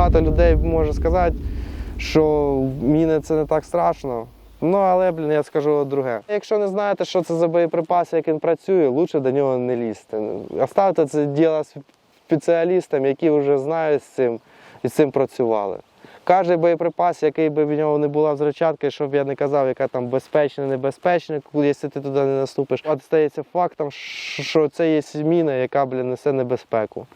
багато людей може сказати, що міни це не так страшно. Ну, але, блін, я скажу друге. Якщо не знаєте, що це за боєприпас, як він працює, лучше до нього не лізти. Оставте це діло спеціалістам, які вже знають з цим і з цим працювали. Кожен боєприпас, який би в нього не була взрывчатка, щоб я не казав, яка там безпечна, небезпечна, якщо ти туди не наступиш, а стається фактом, що це є міна, яка блін, несе небезпеку.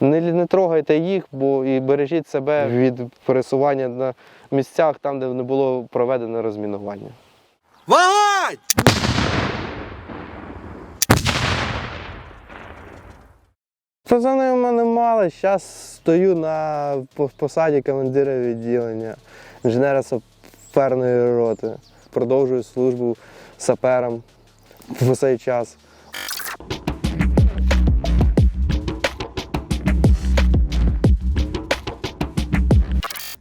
Не, не трогайте їх, бо і бережіть себе від пересування на місцях, там, де не було проведено розмінування. Пацани в мене мало. Зараз стою на посаді командира відділення інженера саперної роти. Продовжую службу сапером в цей час.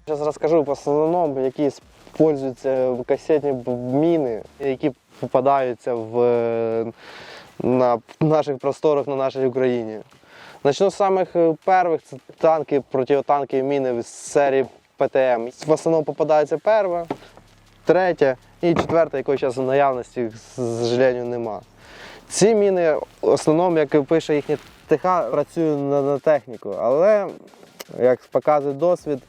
Зараз розкажу по основному, які використовуються касетні міни, які попадаються в, на наших просторах на нашій Україні. Начну з самих е, перших це танки, протитанкові міни з серії ПТМ. В основному попадається перша, третя і четверта, якої зараз в наявності, з сожалению, нема. Ці міни, в основному, як пише їхня ТХ, працюють на, на техніку, але, як показує досвід,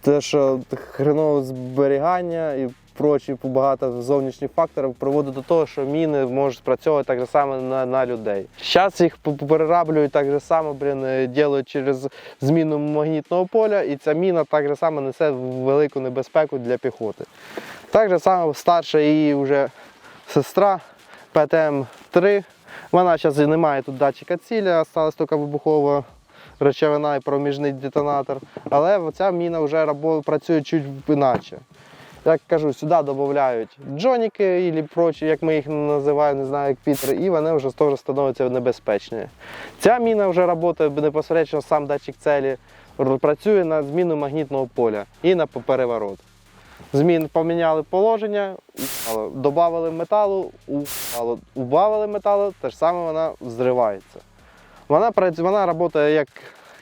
те, що хренове зберігання і прочі багато зовнішніх факторів приводить до того, що міни можуть спрацьовувати так же само на, на людей. Зараз їх перераблюють так же само, блін, е, ділають через зміну магнітного поля, і ця міна так же само несе велику небезпеку для піхоти. Так же само старша її вже сестра ПТМ-3. Вона зараз не має тут датчика цілі, осталась тільки вибухова речовина і проміжний детонатор. Але ця міна вже працює чуть іначе. Як кажу, сюди додають джоніки і прочі, як ми їх називаємо, не знаю, як Пітер, і вони вже теж становляться небезпечні. Ця міна вже працює непосередньо сам датчик цілі, р- працює на зміну магнітного поля і на переворот. Змін поміняли положення. Добавили металу, убавили металу, те ж саме вона зривається. Вона, прац- вона працює як,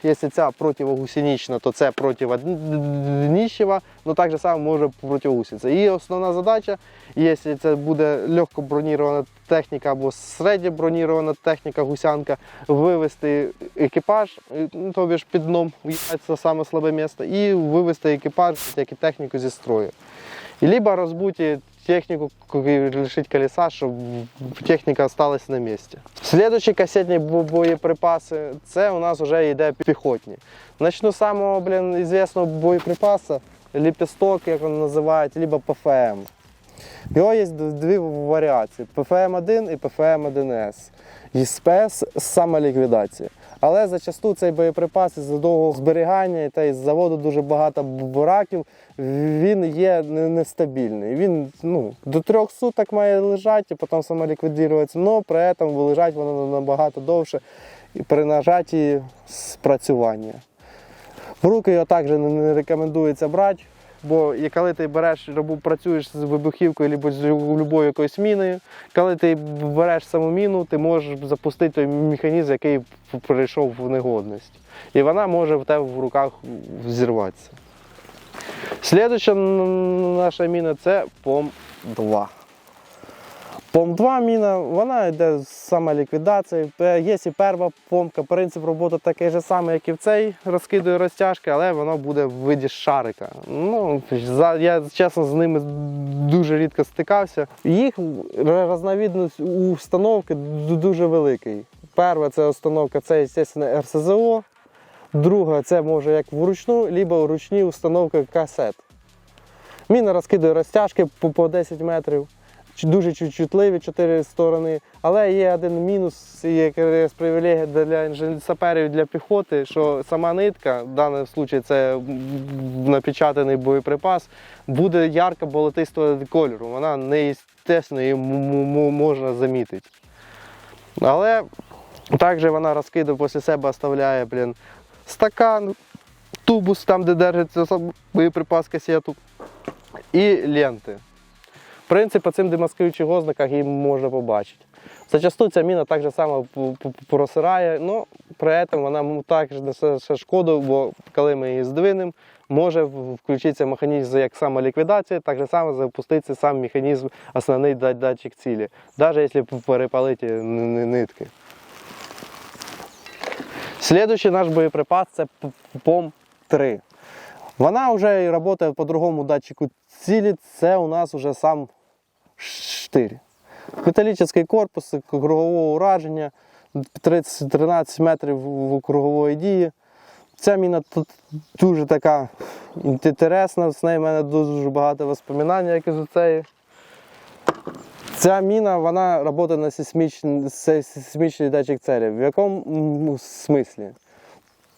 якщо ця противогусенична, то це противодніщева, але так же само може протигуситися. Її основна задача, якщо це буде легко бронірована техніка або середньо бронірована техніка гусянка, вивести екіпаж, е, ну, тобі ж під дном це саме слабе місце, і вивести екіпаж, як і техніку зі строю. І либо розбуті техніку, лишить колеса, щоб техніка осталась на місці. Слідуючі касетні боєприпаси, це у нас вже йде піхотні. Начну з самого блін, известного боєприпасу, ліпісток, як він називають, либо ПФМ. Його є дві варіації: ПФМ-1 і ПФМ-1С. І СПС з самоліквідації. Але зачасту цей боєприпас із-за довгого зберігання та із заводу дуже багато бураків, він є нестабільний. Він ну, до трьох суток має лежати і потім самоліквідуватися, але при цьому лежать воно набагато довше і при нажатті спрацювання. В руки його також не рекомендується брати, бо коли ти береш, працюєш з вибухівкою або з будь-якою якоюсь міною, коли ти береш саму міну, ти можеш запустити той механізм, який прийшов в негодність. І вона може в тебе в руках взірватися. Слідуюча наша міна це ПОМ-2. ПОМ-2 міна, вона йде з самоліквідацією. Е, Є і перша помка, принцип роботи такий же самий, як і в цей, розкидує розтяжки, але воно буде в виді шарика. Ну, я чесно з ними дуже рідко стикався. Їх різновидність установки ду- дуже великий. Перша це установка, це, звісно, РСЗО. Друга це може як вручну, либо вручні установки касет. Міна розкидує розтяжки по 10 метрів. Дуже чутливі чотири сторони. Але є один мінус, яка привілегія для саперів для піхоти, що сама нитка, в даному випадку це напечатаний боєприпас, буде ярко болотистого кольору. Вона неестественно, її м- м- можна замітити. Але також вона розкидає після себе оставляє блін, стакан, тубус, там, де держиться боєприпас касету, і ленти. В принципі, цим демаскуючих ознаках її можна побачити. Зачасту ця міна так же само просирає, але при цьому вона також несе шкоду, бо коли ми її здвинемо, може включитися механізм як самоліквідація, так же само запуститься сам механізм основний датчик цілі, навіть якщо перепалити нитки. Слідуючий наш боєприпас це П- ПОМ-3. Вона вже працює по другому датчику цілі, це у нас вже сам штирь. Металічний корпус кругового ураження, 30 13 метрів кругової дії. Ця міна тут дуже така інтересна, з нею в мене дуже багато воспоминань, як із цієї. Ця міна вона працює на сейсмічний, датчик целі. В якому смислі?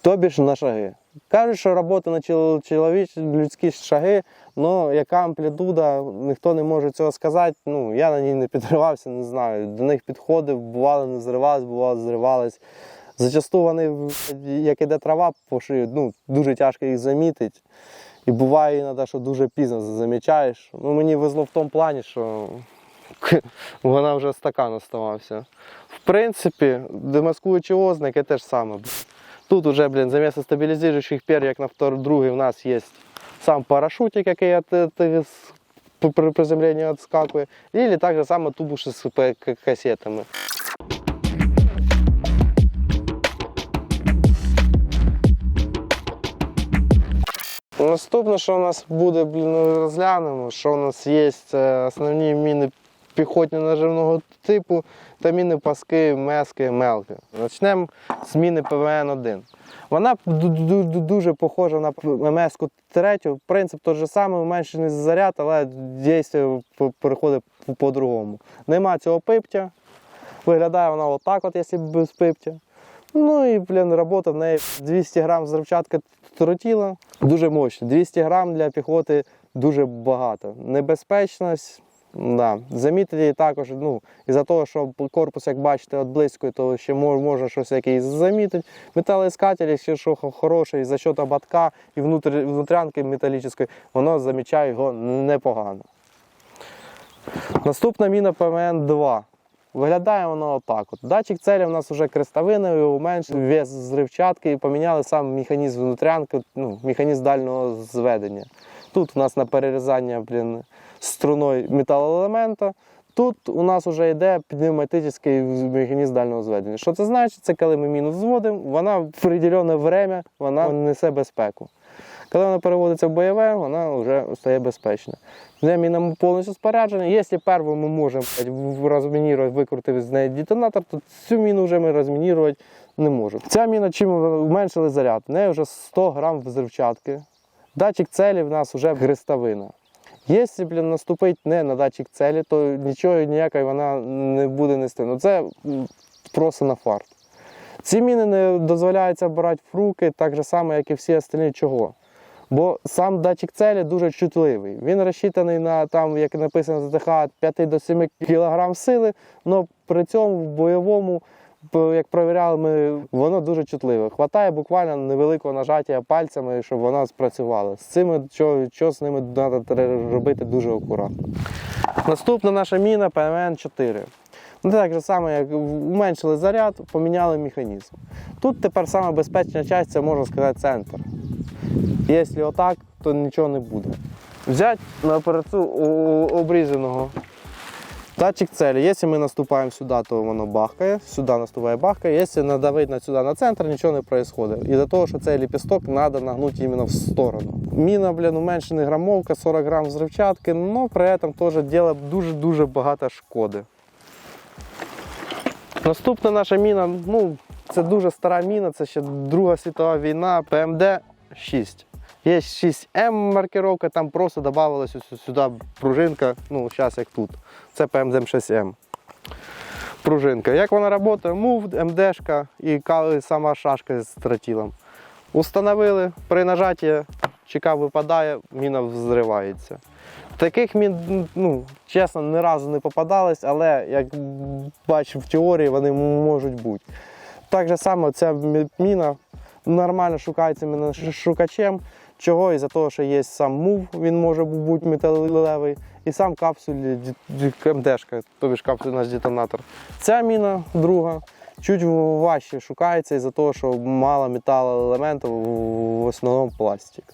Тобі ж на шаги. Кажуть, що робота на чол- чоловічі людські шаги, але яка амплітуда, ніхто не може цього сказати. Ну, я на ній не підривався, не знаю. До них підходив, бувало не зривались, бувало зривались. Зачасту вони, як іде трава по шию, ну, дуже тяжко їх замітити. І буває іноді, що дуже пізно замічаєш. Ну, мені везло в тому плані, що вона вже стакан оставався. В принципі, демаскуючі ознаки те ж саме. Тут уже, блін, замість стабілізуючих пер, як на втор, другий, у нас є сам парашутик, який от, от, з- при- при приземленні відскакує, і так же само тубуші з п- к- касетами. Наступне, що у нас буде, блін, розглянемо, що у нас є це основні міни піхотні наживного типу та міни паски, мески, мелки. Почнемо з міни ПВН-1. Вона ду- ду- ду- дуже похожа на МС-ку третю. Принцип той же самий, уменшений заряд, але дійство переходить по- по-другому. Нема цього пиптя. Виглядає вона отак, от, якщо без пиптя. Ну і, блін, робота в неї 200 грам взривчатка тротіла. Дуже мощно. 200 грам для піхоти дуже багато. Небезпечність. Да. Замітити її також, ну, із-за того, що корпус, як бачите, от близько, то ще можна щось якийсь замітити. Металоіскатель, якщо що хо- хороший, за счет ободка і внутрі, внутрянки металічної, воно замічає його непогано. Наступна міна ПМН-2. Виглядає воно отак. От. Датчик целі у нас вже крестовиновий, уменшив вес зривчатки і поміняли сам механізм внутрянки, ну, механізм дальнього зведення. Тут у нас на перерізання блін, струною металоелемента. Тут у нас вже йде пневматичний механізм дальнього зведення. Що це значить? Це коли ми мінус зводимо, вона в приділене время вона несе безпеку. Коли вона переводиться в бойове, вона вже стає безпечна. З мінами повністю споряджена. Якщо першу ми можемо розмінірувати, викрутити з неї детонатор, то цю міну вже ми розмінірувати не можемо. Ця міна чим зменшили заряд? В неї вже 100 грам взривчатки. Датчик целі в нас вже гристовина. Якщо блін, наступить не на датчик целі, то нічого ніякої вона не буде нести. Ну це просто на фарт. Ці міни не дозволяється брати в руки так же само, як і всі остальні. Чого? Бо сам датчик целі дуже чутливий. Він розчитаний на там, як написано з ДХ, 5 до 7 кг сили, але при цьому в бойовому, як провіряли ми, воно дуже чутливе. Хватає буквально невеликого нажаття пальцями, щоб воно спрацювало. З цими що, що з ними треба робити дуже акуратно. Наступна наша міна ПМН-4. Ну, так же само, як уменшили заряд, поміняли механізм. Тут тепер саме безпечна частина, це можна сказати, центр. Якщо отак, то нічого не буде. Взяти на операцію обрізаного датчик целі. Якщо ми наступаємо сюди, то воно бахкає, сюди наступає бахкає. Якщо надавити на сюди на центр, нічого не відбувається. І до того, що цей ліпісток треба нагнути іменно в сторону. Міна, блін, уменшена грамовка, 40 грам взривчатки, але при цьому теж робить дуже-дуже багато шкоди. Наступна наша міна, ну, це дуже стара міна, це ще Друга світова війна, ПМД-6. Є 6М маркировка, там просто додавалась сюди пружинка, ну, зараз як тут. Це ПМД-6М. Пружинка. Як вона працює? Мув, МДшка і сама шашка з тротілом. Установили, при нажатті чека випадає, міна взривається. Таких мін, ну, чесно, ні разу не попадалось, але як бачу в теорії, вони можуть бути. Так само ця міна нормально шукається шукачем. Чого? Із-за того, що є сам мув, він може бути металевий, і сам капсуль МДшка, тобто ж капсуль наш детонатор. Ця міна друга чуть важче шукається із-за того, що мало металоелементів, в основному пластик.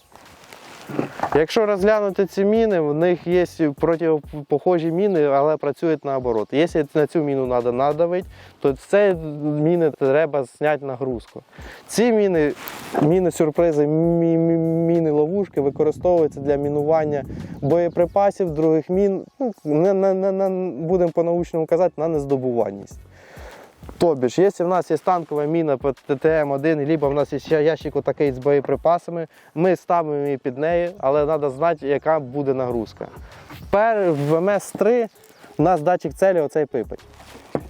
Якщо розглянути ці міни, в них є протипохожі міни, але працюють наоборот. Якщо на цю міну треба надавити, то це міни треба зняти нагрузку. Ці міни, міни сюрпризи, мі- мі- міни ловушки використовуються для мінування боєприпасів, других мін. Ну, не, не, не, будемо по-научному казати, на нездобуванність. Тобі ж, якщо в нас є танкова міна по ТТМ-1, либо в нас є ящик такий з боєприпасами, ми ставимо її під неї, але треба знати, яка буде нагрузка. Пер, в МС-3 у нас датчик целі оцей пипить.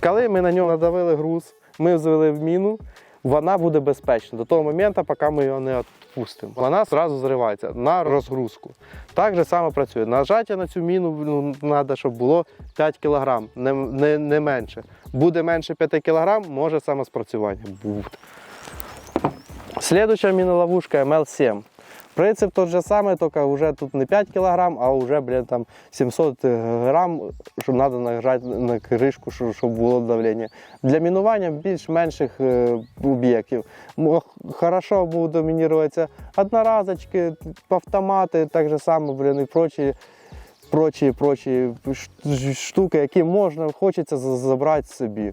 Коли ми на нього надавили груз, ми взвели в міну, вона буде безпечна до того моменту, поки ми його не відпустимо. Вона зразу зривається на розгрузку. Так же само працює. Нажаття на цю міну ну, треба, щоб було 5 кг, не, не, не менше. Буде менше 5 кг, може самоспрацювання бути. Слідуюча міноловушка ML7. Принцип тот же самий, тільки вже тут не 5 кг, а вже блін, там 700 грам, щоб треба нажати на кришку, щоб, було давлення. Для мінування більш-менших е, об'єктів. Хорошо будуть домініруватися одноразочки, автомати, так же само, блін, і прочі, прочі, прочі штуки, які можна, хочеться забрати собі.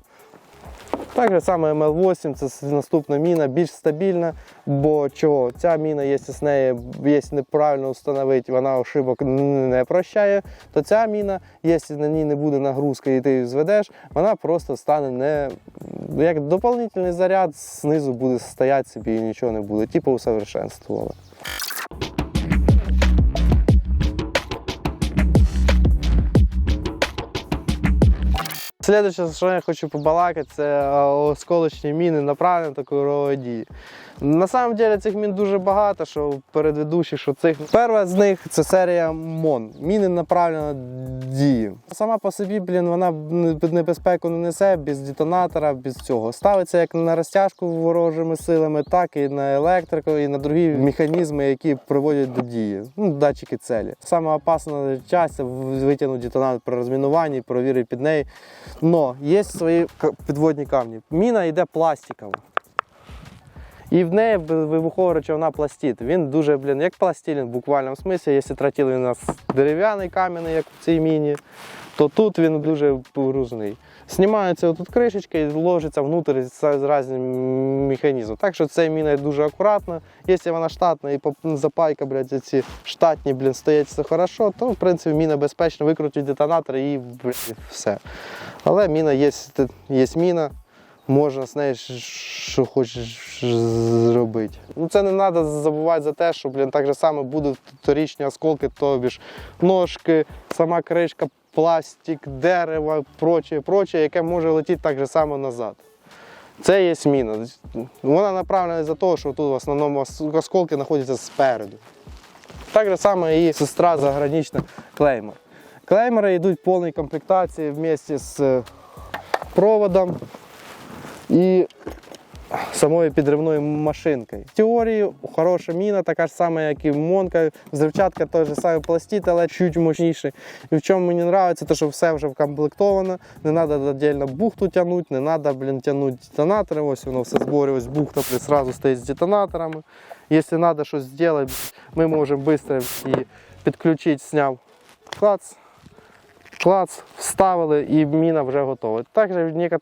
Так саме ML8, це наступна міна, більш стабільна, бо чого? Ця міна, якщо з неї якщо неправильно встановити, вона ошибок не прощає, то ця міна, якщо на ній не буде нагрузки і ти її зведеш, вона просто стане не як доповнительний заряд, знизу буде стояти собі і нічого не буде, типу усовершенствували. Слідуюче, що я хочу побалакати, це осколочні міни направлені та кругової дії. На самом деле цих мін дуже багато, що передведущих, що цих. Перша з них це серія МОН. Міни направлена дії. Сама по собі, блін, вона не- небезпеку не несе без детонатора, без цього. Ставиться як на розтяжку ворожими силами, так і на електрику, і на другі механізми, які приводять до дії. Ну, датчики целі. Саме опасна часть витягнути детонатор при розмінуванні, провірити під неї. Но є свої підводні камні. Міна йде пластикова. І в неї вибухова речовина пластит. Він дуже, блін, як пластилін в буквальному смислі. Якщо тротил він у нас дерев'яний кам'яний, як в цій міні, то тут він дуже грузний. Знімається тут кришечка і ложиться внутрі різним механізмом. Так що ця міна дуже акуратна. Якщо вона штатна і поп- запайка, блядь, ці штатні, блін, стоять все хорошо, то в принципі міна безпечна, викрутить детонатор і блядь, все. Але міна є, є міна, можна з нею що хочеш зробити. Ну це не треба забувати за те, що блін, так же само будуть торічні осколки, тобі ж ножки, сама кришка, пластик, дерево, проче, проче, яке може летіти так же само назад. Це є міна. Вона направлена за того, що тут в основному осколки знаходяться спереду. Так же само і сестра загранична клеймер. Клеймери йдуть в повній комплектації вместе з е, проводом і самою підривною машинкою. В теорії хороша міна, така ж сама, як і Монка, взривчатка той же самий пластит, але чуть мощніше. І в чому мені подобається, то що все вже вкомплектовано, не треба віддільно бухту тягнути, не треба, блін, тягнути детонатори, ось воно все зборі, ось бухта блін, сразу стоїть з детонаторами. Якщо треба щось зробити, ми можемо швидко її підключити, зняв клац, клац, вставили і міна вже готова. Також в деяких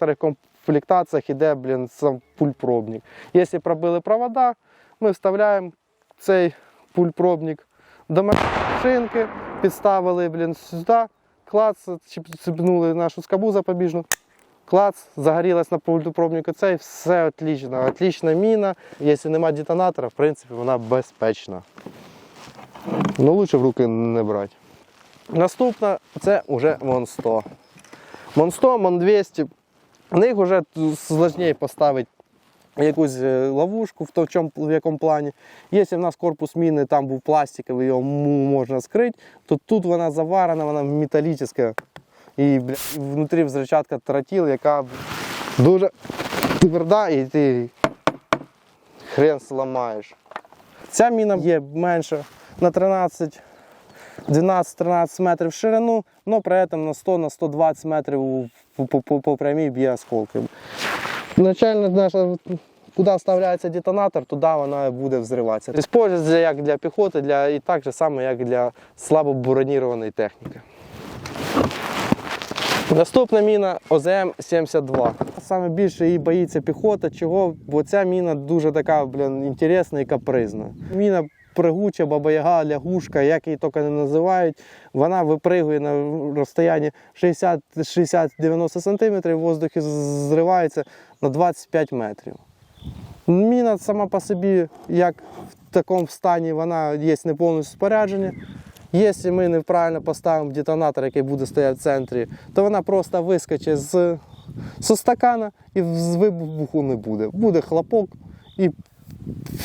комплектаціях йде блін, сам пульпробник. Якщо пробили провода, ми вставляємо цей пульпробник до машинки, підставили блін, сюди, клац, цепнули нашу скобу запобіжну. Клац, загорілась на пультопробнику цей, все отлично. Отлічна міна. Якщо немає детонатора, в принципі, вона безпечна. Ну, лучше в руки не брати. Наступна це вже Мон 100. Мон 100, Мон 200. В них вже складніше поставити якусь е, ловушку, в, чому, в якому плані. Якщо в нас корпус міни там був пластиковий, його можна скрити, то тут вона заварена, вона металічна. І бля, внутрі взрывчатка тротіл, яка дуже тверда, і ти хрен зламаєш. Ця міна є менша на 13 12-13 метрів в ширину, але при цьому на 100 на 120 метрів по, прямій б'є осколки. Начальна наша, куди вставляється детонатор, туди вона буде взриватися. Использується як для піхоти, для, і так же само, як для слабо бронірованої техніки. Наступна міна ОЗМ-72. Саме більше її боїться піхота. Чого? Бо ця міна дуже така блін, інтересна і капризна. Міна пригуча, баба-яга, лягушка, як її тільки не називають. Вона випригує на розстоянні 60-90 см, в воздухі зривається на 25 метрів. Міна сама по собі, як в такому стані, вона є не повністю спорядження. Якщо ми неправильно поставимо детонатор, який буде стояти в центрі, то вона просто вискочить з, зі стакана і з вибуху не буде. Буде хлопок і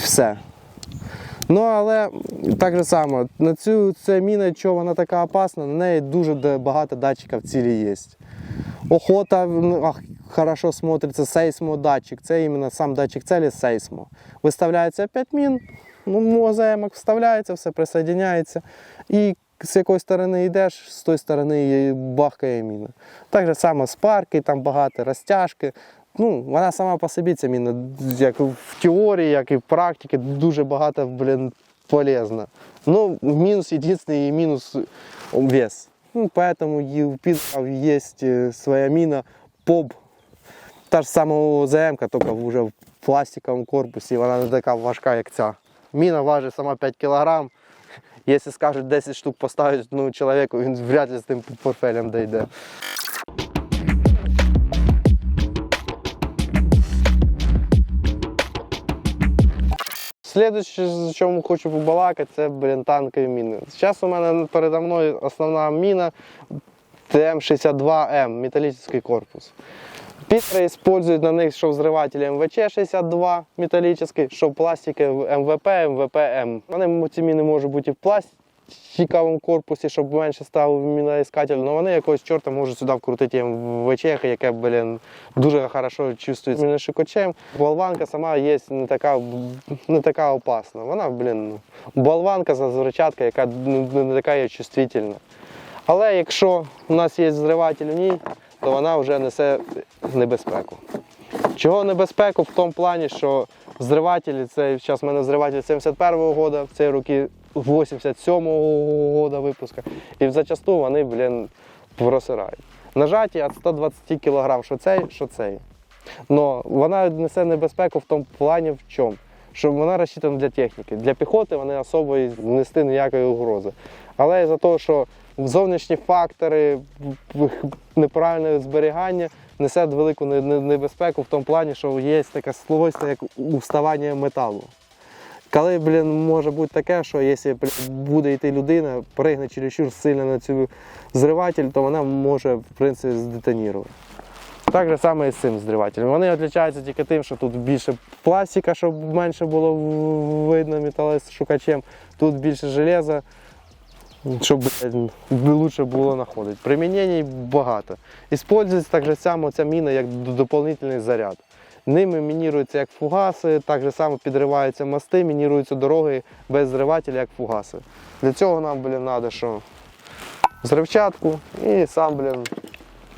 все. Ну, але так же само, на цю ця міна, що вона така опасна, на неї дуже багато датчиків цілі є. Охота ну, ах, хорошо сейсмодатчик. Це іменно сам датчик цілі сейсмо. Виставляється 5 мін, ну, мозаємок вставляється, все присоединяється. І з якої сторони йдеш, з тої сторони бахкає міна. Так же само спарки, там багато розтяжки. Ну, вона сама по собі ця міна, як в теорії, як і в практиці, дуже багато, блін, полезна. Ну, мінус, єдиний мінус вес. Ну, поэтому у пидоров есть э, своя мина ПОБ. Та ж сама ОЗМ, тільки вже в пластиковому корпусі, вона не така важка, як ця. Міна важить сама 5 кг. Якщо скажуть 10 штук поставити ну, чоловіку, він вряд ли з тим портфелем дійде. Слідуюче, з чому хочу побалакати, це блін, танкові міни. Зараз у мене передо мною основна міна ТМ-62М, металічний корпус. Пітери использують на них що взривателі МВЧ-62 металічний, що пластики МВП, МВП-М. Вони ці міни можуть бути і в пластиковому корпусі, щоб менше став міноіскатель, але вони якогось чорта можуть сюди вкрутити МВЧ, яке, блін, дуже хорошо чувствується міношикачем. Болванка сама є не така, не така опасна. Вона, блін, ну, болванка за зрачатка, яка ну, не така є чувствительна. Але якщо у нас є зриватель в ній, то вона вже несе небезпеку. Чого небезпеку? В тому плані, що зривателі, це зараз в мене зриватель 71-го року, в цій роки 87-го року випуска. І зачасту вони, блін, просирають. Нажаті від 120 кг, що цей, що цей. Но вона несе небезпеку в тому плані в чому? Що вона розчитана для техніки. Для піхоти вони особо нести ніякої угрози. Але за того, що зовнішні фактори, неправильне зберігання несе велику не- не- небезпеку в тому плані, що є таке свойство, як уставання металу. Коли, блін, може бути таке, що якщо буде йти людина, пригне чересчур сильно на цю зриватель, то вона може в принципі здетонувати. Так же саме і з цим зривателем. Вони відрізняються тільки тим, що тут більше пластика, щоб менше було видно металошукачем, тут більше железа, щоб лучше було знаходити. Примінень багато. Іспользується так же само ця міна як доповнительний заряд. Ними мініруються як фугаси, так же само підриваються мости, мініруються дороги без зривателя, як фугаси. Для цього нам, блін, треба що? Зривчатку і сам, блін,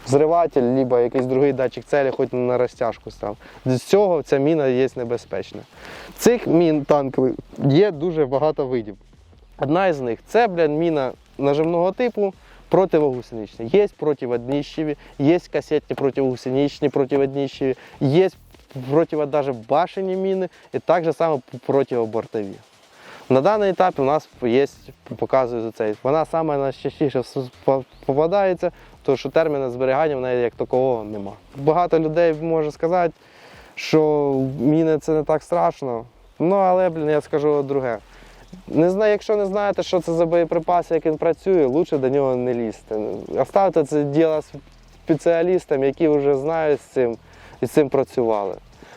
зриватель, либо якийсь другий датчик целі, хоч на розтяжку став. З цього ця міна є небезпечна. Цих мін танкових є дуже багато видів. Одна із них це блін, міна нажимного типу противогусеничні. Є противодніщеві, є касетні противогусеничні, противодніщеві, є проти даже башені міни і так же само противобортові. На даний етап у нас є, показую цей. Вона саме найчастіше попадається, тому що терміну зберігання в неї як такого нема. Багато людей може сказати, що міни це не так страшно. Ну, але, блін, я скажу друге. Не знаю, якщо не знаєте, що це за боєприпас, як він працює, краще до нього не лізти. Оставте це діло спеціалістам, які вже знають з цим і з цим працювали.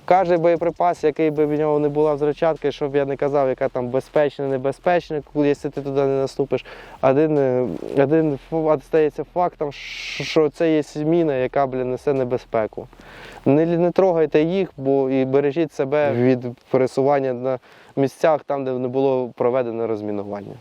Кожен боєприпас, який би в нього не була взрачатка, щоб я не казав, яка там безпечна, небезпечна, якщо ти туди не наступиш, один, е, один стається фактом, що це є міна, яка блін, несе небезпеку. Не, не трогайте їх, бо і бережіть себе від пересування на місцях, там, де не було проведено розмінування.